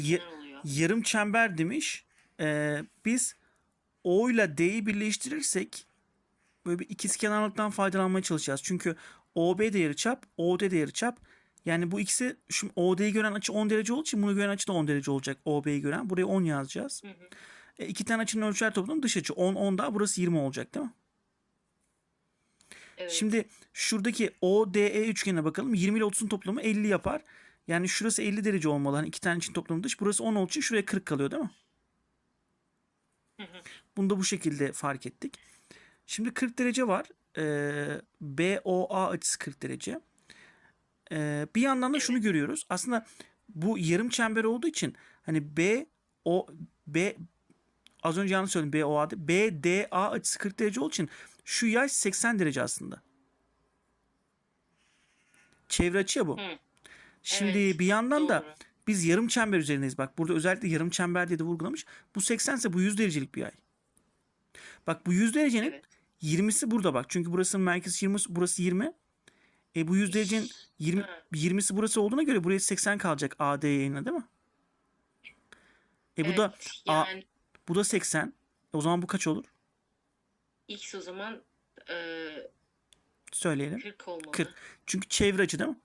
Ya- yarım çember demiş. Ee, biz O ile D'yi birleştirirsek böyle bir ikizkenarlıktan faydalanmaya çalışacağız. Çünkü OB de yarıçap, OD de yarıçap. Yani bu ikisi şu OD'yi gören açı 10 derece olduğu için bunu gören açı da 10 derece olacak. OB'yi gören. Buraya 10 yazacağız. Hı hı. E, iki tane açının ölçüler toplamı dış açı. 10 10 daha burası 20 olacak değil mi? Evet. Şimdi şuradaki ODE üçgenine bakalım. 20 ile 30'un toplamı 50 yapar. Yani şurası 50 derece olmalı. Hani iki tane için toplamı dış. Burası 10 olduğu için şuraya 40 kalıyor değil mi? Bunu da bu şekilde fark ettik. Şimdi 40 derece var. Ee, BOA açısı 40 derece. Ee, bir yandan da şunu görüyoruz. Aslında bu yarım çember olduğu için hani B o B az önce yanlış söyledim BOA'da BDA açısı 40 derece olduğu için şu yay 80 derece aslında. Çevre açı ya bu. Hı. Şimdi Evet, bir yandan da doğru. biz yarım çember üzerindeyiz. Bak burada özellikle yarım çember diye de vurgulamış. Bu 80 ise bu 100 derecelik bir yay. Bak bu 100 derecenin Evet. 20'si burada bak. Çünkü burasının merkezi 20, burası 20. E bu 100 derecenin 20, Ha. 20'si burası olduğuna göre buraya 80 kalacak AD yayına değil mi? E bu da Evet, A, yani bu da 80. E o zaman bu kaç olur? X o zaman e, Söyleyelim. 40 olmalı. 40. Çünkü çevre açı değil mi?